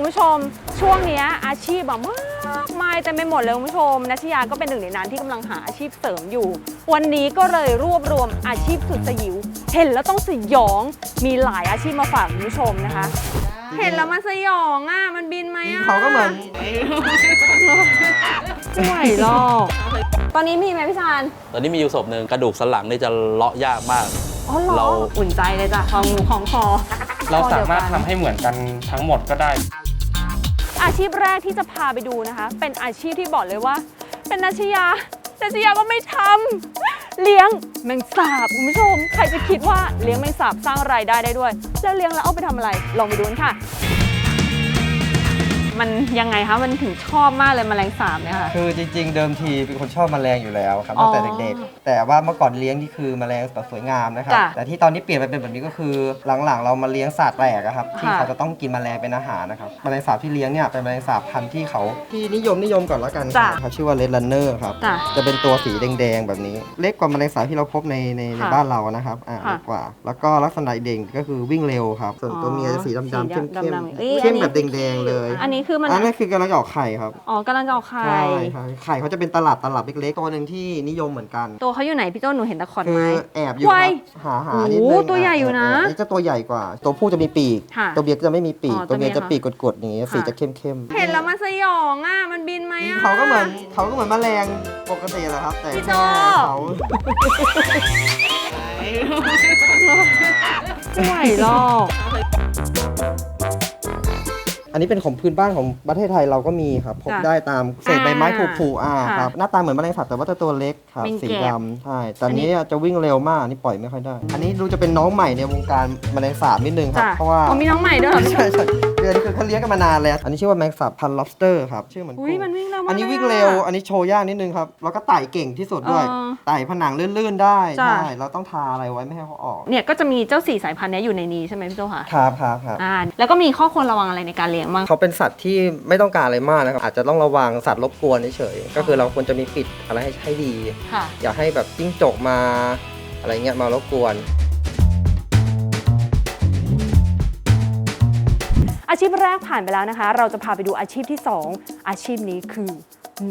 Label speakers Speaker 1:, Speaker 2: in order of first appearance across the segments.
Speaker 1: คุณผู้ชมช่วงเนี้ยอาชีพแบบมากมายเต็มไปหมดเลยคุณผู้ชมนัชยาก็เป็นหนึ่งในนั้นที่กำลังหาอาชีพเสริมอยู่ วันนี้ก็เลยรวบรวมอาชีพสุดสยิว เห็นแล้วต้องสยองมีหลายอาชีพมาฝากคุณผู้ชมนะคะ เห็นแล้วมันสยองอะมันบินไหมอะ
Speaker 2: เขาก็เหมือน
Speaker 1: ไม่ไหวหรอกตอนนี้มีไหมพี่ชาน
Speaker 3: ตอนนี้มีอยู่ศพหนึ่งกระดูกสันหลังนี่จะเลาะยากมาก
Speaker 1: อ๋อเหรอ
Speaker 3: เรา
Speaker 1: อุ่นใจเลยจ้ะของหมูของคอ
Speaker 4: เรา
Speaker 1: ข้อ
Speaker 4: สา
Speaker 1: ดียว
Speaker 4: มารถ
Speaker 1: กัน
Speaker 4: ทำให้เหมือนกันทั้งหมดก็ได้
Speaker 1: อาชีพแรกที่จะพาไปดูนะคะ เป็นอาชีพที่บอกเลยว่า เป็นนัชยานัชยาก็ไม่ทำเลี้ยงแมงสาบคุณผู้ชม ใครจะคิดว่าเลี้ยงแมงสาบสร้างรายได้ได้ด้วย แล้วเลี้ยงแล้วเอาไปทำอะไร ลองไปดูกันค่ะ มันยังไงคะ มันถึงชอบมากเลยแมลงสาบเนี่ยค่ะ
Speaker 2: คือจริงๆ เดิมทีเป็นคนชอบแมลงอยู่แล้วครับ
Speaker 1: อ๋อ
Speaker 2: ตั้งแต่เด็กๆ แต่ว่าเมื่อก่อนเลี้ยงนี่คือแมลงแบบสวยงามนะครับ
Speaker 1: จ้ะ
Speaker 2: แต่ที่ตอนนี้เปลี่ยนไปเป็นแบบนี้ก็คือหลังๆ เรามาเลี้ยงสัตว์แปลกอะครับที่
Speaker 1: ค่ะ
Speaker 2: เขาจะต้องกินแมลงเป็นอาหารนะครับแมลงสาบที่เลี้ยงเนี่ยเป็นแมลงสาบพันธุ์ที่เขาที่นิยมนิยมก่อนแล้วกัน
Speaker 1: จ้ะ
Speaker 2: เขาชื่อว่าเลดลันเนอร์ครับ
Speaker 1: จ้ะ
Speaker 2: จะเป็นตัวสีแดงๆแบบนี้ เล็กกว่าแมลงสาบที่เราพบในในใน
Speaker 1: ค่ะ
Speaker 2: บ้านเรานะครับอ่า
Speaker 1: ค่ะ
Speaker 2: เล็กกว่า แล้วก็ลักษณะเด่นก็คือวิ่งเร็วครับส่วนตัวเมียจะสีดำๆเข้ม
Speaker 1: สีดำๆเอ้ย
Speaker 2: ๆเข้มแบบแดงๆเลย
Speaker 1: อันนี้คือมัน
Speaker 2: อันนั้นคือกำลังจะออกไข่ครับ
Speaker 1: อ๋อกำลังจะออกไข่
Speaker 2: ใช่ใช่ไข่เขาจะเป็นตลับตลับเล็กๆตัวหนึ่งที่นิยมเหมือนกัน
Speaker 1: ตัวเขาอยู่ไหนพี่โจ้หนูเห็นแต่ขอน
Speaker 2: คื
Speaker 1: ไม้
Speaker 2: อแอบอยู่
Speaker 1: ไว
Speaker 2: ครับหาหา
Speaker 1: โอ้โห
Speaker 2: นิดนึง
Speaker 1: ตัวใหญ่อยู่นะ
Speaker 2: แบๆนี่จะตัวใหญ่กว่า ตัวผู้จะมีปีก
Speaker 1: ค่ะ
Speaker 2: ตัวเมียจะไม่มีปีก
Speaker 1: อ๋อ
Speaker 2: ตัวเมีย
Speaker 1: ตัวเมีย
Speaker 2: จะปีกกดๆอย่างนี้
Speaker 1: ค่ะ
Speaker 2: สีจะเข้มๆ
Speaker 1: เห็นแล้วมันสยองอะมันบินไหมอะ
Speaker 2: เขาก็เหมือนเขาก็เหมือนแมลงปกติแหละครับ แต่
Speaker 1: พี่โจ้
Speaker 2: แค่เขา
Speaker 1: ไม่ไหวหรอก
Speaker 2: อันนี้เป็นของพื้นบ้านของประเทศไทยเราก็มีครับพบ
Speaker 1: จ้ะ
Speaker 2: ได้ตามเศษใบไม้ผุๆอ่า
Speaker 1: ค่ะ
Speaker 2: ครับหน้าตาเหมือนแมลงสาบแต่ว่าจะตัวเล็กครับ
Speaker 1: เป็น
Speaker 2: สี
Speaker 1: แกะ
Speaker 2: ดำใช่แต่อันนี้เนี่ยจะวิ่งเร็วมากอันนี่ปล่อยไม่ค่อยได้ อันนี้ดูจะเป็นน้องใหม่ในวงการแมลงสาบนิดนึงครับ
Speaker 1: จ้ะ
Speaker 2: เพราะว่า
Speaker 1: อ๋อมีน้องใหม่ด้วยเหรอ
Speaker 2: ใช่ใช่คืออันนี้คือเขาเลี้ยงกันมานานแล้ว อันนี้ชื่อว่าแมงสาบพัน lobster ครับ ชื่อเหมือน
Speaker 1: อุ้ย
Speaker 2: กุ้ง
Speaker 1: มันวิ่งเร็วมาก
Speaker 2: อันนี้วิ่งเร็วอันนี้โชว์ยากนิดนึงครับ แล้วก็ไต่เก่งที่สุดด้วย
Speaker 1: เออ
Speaker 2: ไต่ผนังลื่นๆได้
Speaker 1: จ้ะ
Speaker 2: ใช่ เราต้องทาอะไรไว้ไม่ให้เขาออก
Speaker 1: เนี่ยก็จะมีเจ้าสี่สายพันธุ์เนี้ยอยู่ในนี้ใช่ไหมพี่โจค่ะ
Speaker 2: ครับครับครับ
Speaker 1: อ่าแล้วก็มีข้อควรระวังอะไรในการเลี้ยงบ้าง
Speaker 2: เขาเป็นสัตว์ที่ไม่ต้องการอะไรมากนะครับ อาจจะต้องระวังสัตว์รบกวนเฉยๆก็คือเราควรจะมีปิดอะไรให้ให้ดี
Speaker 1: ค่ะ
Speaker 2: อย่าให้แบบจิ้งจกมาอะไรเงี้ยมารบกวน
Speaker 1: อาชีพแรกผ่านไปแล้วนะคะ เราจะพาไปดูอาชีพที่ 2 อาชีพนี้คือ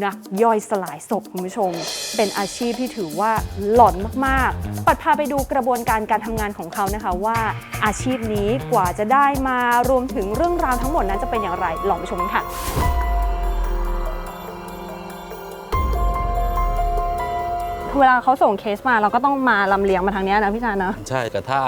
Speaker 1: นักย่อยสลายศพคุณผู้ชม เป็นอาชีพที่ถือว่าหลอนมากๆ ปัดพาไปดูกระบวนการการทำงานของเขานะคะว่าอาชีพนี้กว่าจะได้มารวมถึงเรื่องราวทั้งหมดนั้นจะเป็นอย่างไรลองไปชมกันค่ะ เวลาเขาส่งเคสมาเราก็ต้องมาลำเลียงมาทางเนี้ยนะพี่ชานะ
Speaker 3: ใช่แต่ถ้า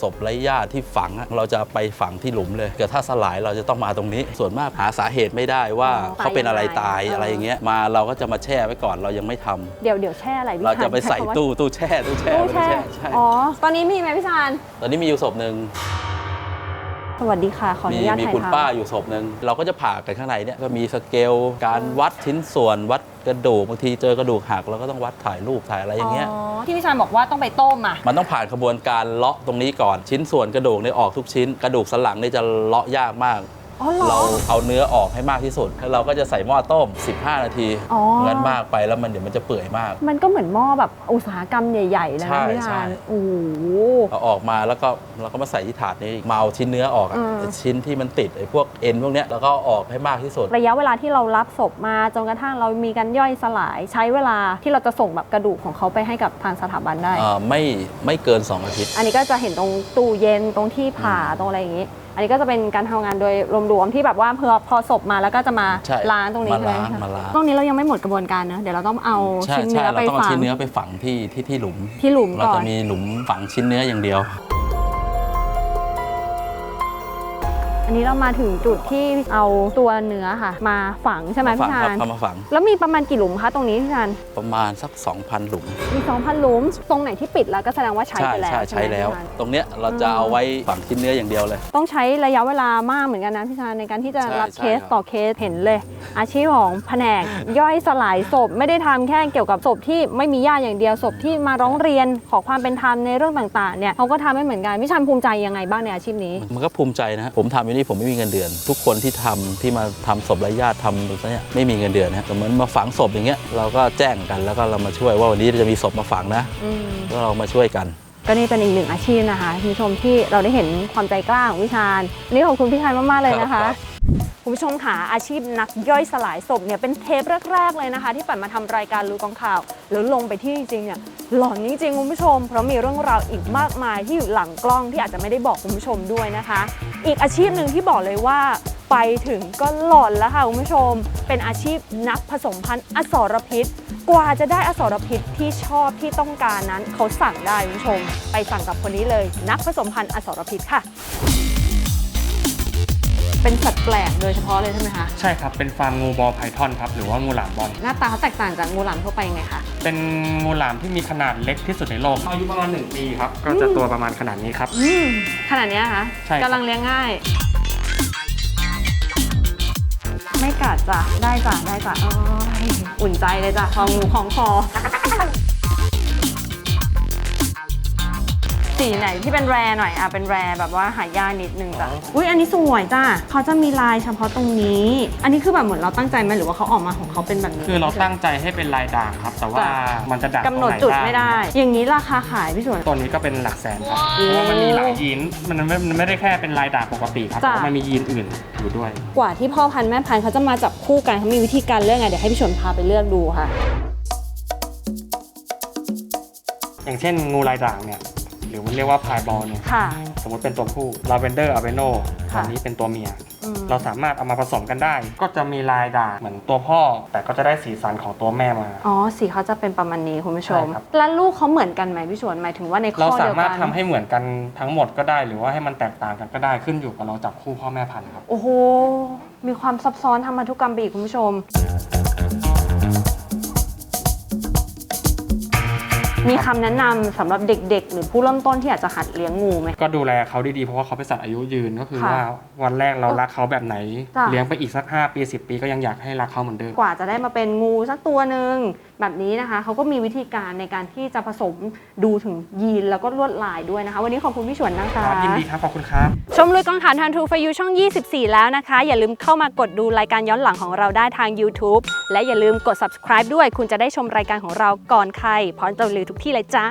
Speaker 3: ศพไร้ญาติที่ฝังอะเราจะไปฝังที่หลุมเลยแต่ถ้าสลายเราจะต้องมาตรงนี้ ส่วนมากหาสาเหตุไม่ได้ว่า
Speaker 1: อ๋อ
Speaker 3: เขาเป็นอะไร
Speaker 1: ตาย
Speaker 3: ตาย
Speaker 1: ยังไง
Speaker 3: อะไรอย่างเงี้ยมาเราก็จะมาแช่ไว้ก่อนเรายังไม่ทำ
Speaker 1: เดี๋ยวเดี๋ยวแช่อะไรพี่
Speaker 3: เราจะไป
Speaker 1: ชญ
Speaker 3: ใส่
Speaker 1: คำว่า
Speaker 3: ตู้ตู้แช่ตู้แช่
Speaker 1: ตู้
Speaker 3: ไว้
Speaker 1: แช่
Speaker 3: ใช่
Speaker 1: อ๋อตอนนี้มีไหมพี่ชาน
Speaker 3: ตอนนี้มีอยู่ศพหนึ่ง
Speaker 1: สวัสดีค่ะ ขออ
Speaker 3: มี
Speaker 1: นุญาต
Speaker 3: มี
Speaker 1: ถ่าย
Speaker 3: คุณ
Speaker 1: ทำ
Speaker 3: ป้าอยู่ศพหนึ่งเราก็จะผ่ากันข้างในเนี่ยก็มีสเกล การวัดชิ้นส่วนวัดกระดูกบางทีเจอกระดูกหักเราก็ต้องวัดถ่ายรูปถ่ายอะไรอย่างเงี้ย
Speaker 1: ที่พี่ชานบอกว่าต้องไปต้มอะ
Speaker 3: มันต้องผ่านกระบวนการเลาะตรงนี้ก่อนชิ้นส่วนกระดูกเนี่ยออกทุกชิ้น กระดูกสันหลังเนี่ยจะเลาะยากมาก
Speaker 1: อ๋อเหรอ
Speaker 3: เราเอาเนื้อออกให้มากที่สุด แล้วเราก็จะใส่หม้อต้ม 15 นาที
Speaker 1: อ๋อ
Speaker 3: งั้นมากไปแล้วมันเดี๋ยวมันจะเปื่อยมาก
Speaker 1: มันก็เหมือนหม้อแบบอุตสาหกรรมใหญ่ๆเลย
Speaker 3: ใช่
Speaker 1: นะพี่
Speaker 3: ใช่
Speaker 1: ชานโอ้โห
Speaker 3: เอาออกมาแล้วก็เราก็มาใส่ที่ถาดนี้มาเอาชิ้นเนื้อออกอะ
Speaker 1: อืม
Speaker 3: ไอ้ชิ้นที่มันติดไอ้พวกเอ็นพวกเนี้ยแล้วก็เอาออกให้มากที่สุด
Speaker 1: ระยะเวลาที่เรารับศพมาจนกระทั่งเรามีการย่อยสลาย ใช้เวลาที่เราจะส่งแบบกระดูกของเขาไปให้กับทางสถาบันได้
Speaker 3: อ่าไม่ไม่เกิน 2 อาทิตย์
Speaker 1: อันนี้ก็จะเห็นตรงตู้เย็นตรงที่ผ่าตรงอะไรอย่างนี้ อันนี้ก็จะเป็นการทำงานโดยรวมๆที่แบบว่าพอพอศพมาแล้วก็จะมา
Speaker 3: ใช่
Speaker 1: ล้างตรงนี้
Speaker 3: มา
Speaker 1: ใช่ไหม
Speaker 3: ล้าง
Speaker 1: คะ
Speaker 3: มาล้าง
Speaker 1: ตรงนี้เรายังไม่หมดกระบวนการนะเดี๋ยวเราต้องเอา
Speaker 3: ใช่
Speaker 1: ชิ้น
Speaker 3: ใช่
Speaker 1: เนื้อ
Speaker 3: เรา
Speaker 1: ไป
Speaker 3: ต้องเอา
Speaker 1: ฝัง
Speaker 3: ชิ้นเนื้อไปฝังที่ที่ที่หลุม
Speaker 1: ที่หลุม
Speaker 3: เรา
Speaker 1: ก่อ
Speaker 3: จะ
Speaker 1: น
Speaker 3: มีหลุมฝังชิ้นเนื้ออย่างเดียว
Speaker 1: อันนี้เรามาถึงจุดที่เอาตัวเนื้อค่ะ มาฝังใช่ไหม
Speaker 3: ฝั
Speaker 1: พี่
Speaker 3: ง
Speaker 1: ชา
Speaker 3: ครับ
Speaker 1: น
Speaker 3: เอามาฝัง
Speaker 1: แล้วมีประมาณกี่หลุมคะตรงนี้พี่ชาน
Speaker 3: ประมาณสัก 2,000 หลุม
Speaker 1: มี 2,000 หลุม ตรงไหนที่ปิดแล้วก็แสดงว่าใช้
Speaker 3: ใช่
Speaker 1: ไปแล้ว
Speaker 3: ใช่
Speaker 1: ใช่
Speaker 3: ใช้
Speaker 1: ไหม
Speaker 3: แล้ว
Speaker 1: พี่ชาน
Speaker 3: ตรงเนี้ยเราจะ
Speaker 1: อืม
Speaker 3: เอาไว้ฝังชิ้นเนื้ออย่างเดียวเลย
Speaker 1: ต้องใช้ระยะเวลามากเหมือนกันนะพี่ชานในการที่จะ
Speaker 3: ใช่
Speaker 1: รับ
Speaker 3: ใช่
Speaker 1: เคส
Speaker 3: ครับ
Speaker 1: ต่อเคสเห็นเลย อาชีพของแผนกย่อยสลายศพไม่ได้ทำแค่เกี่ยวกับศพที่ไม่มีญาติอย่างเดียวศพที่มาร้องเรียนขอความเป็นธรรมในเรื่องต่างๆเนี่ยเขาก็ทำให้เหมือนกันพี่ชานภูมิใจยังไงบ้างในอาชีพนี้
Speaker 3: มันก็ภูมิใจนะฮะผมทำอยู่นี่ผมไม่มีเงินเดือน ทุกคนที่ทำที่มาทำศพไร้ญาติทำแบบเนี้ยไม่มีเงินเดือนนะฮะแต่เหมือนมาฝังศพอย่างเงี้ยเราก็แจ้งกันแล้วก็เรามาช่วยว่าวันนี้จะมีศพมาฝังนะ
Speaker 1: อืม
Speaker 3: ก็เรามาช่วยกัน
Speaker 1: ก็นี่เป็นอีกหนึ่งอาชีพนะคะคุณผู้ชมที่เราได้เห็นความใจกล้าของพี่ชานวันนี่ขอบคุณพี่ชานมากๆเลยนะคะ
Speaker 3: ครับ
Speaker 1: คุณผู้ชมค่ะอาชีพนักย่อยสลายศพเนี่ยเป็นเทปแรก ๆ เลยนะคะ ที่ปัดมาทำรายการรู้กองข่าว แล้วลงไปที่จริงๆเนี่ย หลอนจริงๆคุณผู้ชม เพราะมีเรื่องราวอีกมากมายที่อยู่หลังกล้องที่อาจจะไม่ได้บอกคุณผู้ชมด้วยนะคะ อีกอาชีพหนึ่งที่บอกเลยว่าไปถึงก็หลอนแล้วค่ะคุณผู้ชม เป็นอาชีพนักผสมพันธุ์อสรพิษ กว่าจะได้อสรพิษที่ชอบที่ต้องการนั้นเขาสั่งได้คุณผู้ชม ไปสั่งกับคนนี้เลย นักผสมพันธุ์อสรพิษค่ะ เป็นสัตว์แปลกโดยเฉพาะเลยใช่ไหมคะ
Speaker 4: ใช่ครับ เป็นฟาร์มงูบอลไพทอนครับ หรือว่างูหลามบอล
Speaker 1: หน้าตาเขาแตกต่างจากงูหลามทั่วไปยังไงคะ
Speaker 4: เป็นงูหลามที่มีขนาดเล็กที่สุดในโลก อายุประมาณ 1 ปีครับ ก็จะตัวประมาณขนาดนี้ครับ
Speaker 1: อืมขนาดเนี้ยคะ
Speaker 4: ใช่ครับ
Speaker 1: กำลังเลี้ยงง่าย ไม่กัดจ้ะได้จ้ะได้จ้ะโอ้ยอุ่นใจเลยจ้ะของงูของคอ สีไหนที่เป็นแรหน่อยอะเป็นแรแบบว่าหายากนิดนึงจ้ะอุ้ยอันนี้สวยจ้ะเขาจะมีลายเฉพาะตรงนี้ อันนี้คือแบบเหมือนเราตั้งใจไหมหรือว่าเขาออกมาของเขาเป็นแบบนี้
Speaker 4: คือเราตั้งใจให้เป็นลายด่างครับ แต่ว่า
Speaker 1: จ้ะ
Speaker 4: มันจะด่าง
Speaker 1: กำหนด
Speaker 4: ตรง
Speaker 1: จุด
Speaker 4: บ้าง
Speaker 1: ไม่ได้ อย่างนี้ราคาขายพี่สวน
Speaker 4: ตัวนี้ก็เป็นหลักแสนครับเพราะว่ามันมีหลายยีนมันไม่มันไม่ได้แค่เป็นลายด่างปกติครับ
Speaker 1: จ้ะ
Speaker 4: แต่ว่ามันมียีนอื่นอยู่ด้วย
Speaker 1: กว่าที่พ่อพันธุ์แม่พันธุ์เขาจะมาจับคู่กันเขามีวิธีการเลือกไงเดี๋ยวให้พี่ชนพาไปเลือกดูค่ะ
Speaker 4: อย่างเช่นงูลายด่างเนี่ย หรือมันเรียกว่าพายบอลเนี่ย
Speaker 1: ค่ะ
Speaker 4: สมมติเป็นตัวผู้ลาเวนเดอร์อาเบโน
Speaker 1: ค่ะ
Speaker 4: อันนี้เป็นตัวเมีย
Speaker 1: อืม
Speaker 4: เราสามารถเอามาผสมกันได้ ก็จะมีลายด่างเหมือนตัวพ่อ แต่ก็จะได้สีสันของตัวแม่มา
Speaker 1: อ๋อสีเขาจะเป็นประมาณนี้คุณผู้ชม
Speaker 4: ใช่ครับ
Speaker 1: แล้วลูกเขาเหมือนกันไหมพี่ชวนหมายถึงว่าในข้
Speaker 4: เรา
Speaker 1: อ
Speaker 4: สา
Speaker 1: เดียว
Speaker 4: มารถ
Speaker 1: กัน
Speaker 4: ทำให้เหมือนกันทั้งหมดก็ได้ หรือว่าให้มันแตกต่างกันก็ได้ขึ้นอยู่กับเราจับคู่พ่อแม่พันธุ์ครับ
Speaker 1: โอ้โหมีความซับซ้อนทำพันธุกรรมไปอีกคุณผู้ชม มีคำแนะนำสำหรับเด็ก ๆ หรือผู้เริ่มต้นที่อยากจะหัดเลี้ยงงูไหม
Speaker 4: ก็ดูแลเขาดีๆ เพราะว่าเขาเป็นสัตว์อายุยืนก็คือ
Speaker 1: ค่ะ
Speaker 4: ว่าวันแรกเรารักเขาแบบไหน
Speaker 1: จ้ะ
Speaker 4: เลี้ยงไปอีกสัก 5 ปี 10 ปีก็ยังอยากให้รักเขาเหมือนเดิม
Speaker 1: กว่าจะได้มาเป็นงูสักตัวหนึ่ง แบบนี้นะคะเขาก็มีวิธีการในการที่จะผสมดูถึงยีนแล้วก็ลวดลายด้วยนะคะ วันนี้ขอบคุณพี่ชวนนะคะ
Speaker 4: ครับยินดีครับขอบคุณครับ
Speaker 1: ชมลุยกองถ่านทันทูฟยูช่อง 24 แล้วนะคะ อย่าลืมเข้ามากดดูรายการย้อนหลังของเราได้ทาง YouTube และอย่าลืมกด subscribe ด้วย คุณจะได้ชมรายการของเราก่อนใครพร้อมจะลือทุกที่เลยจ้า